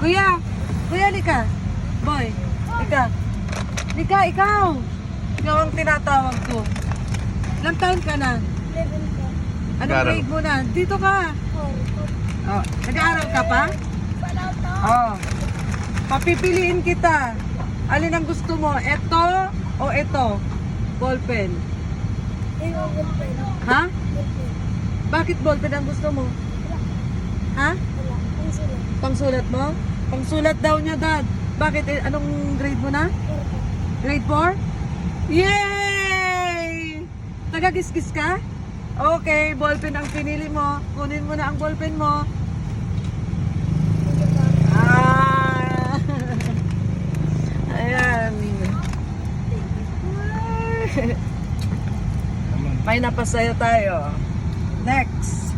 Kuya! Kuya, lika. Boy, lika. Lika, ikaw. Ikaw ang tinatawag ko. Ilang taon ka na? 11 po. Anong Nag-aaral. grade mo na? Dito ka. 4 po. Oh, nag-aaral ka pa? Wala to. Oh. Papipiliin kita. Alin ang gusto mo? Ito o ito? Ballpen. Ay, wala po. Ha? Po. Bakit ballpen ang gusto mo? Ha? Wala. Ang sila. Pangsulat mo? Pangsulat daw niya, Dad. Bakit? Eh, anong grade mo na? 4 po. Grade 4? Yay! Tagagiskis ka? Okay, ballpen ang pinili mo. Kunin mo na ang ballpen mo. Ah! Ayan. May napasaya tayo. Next.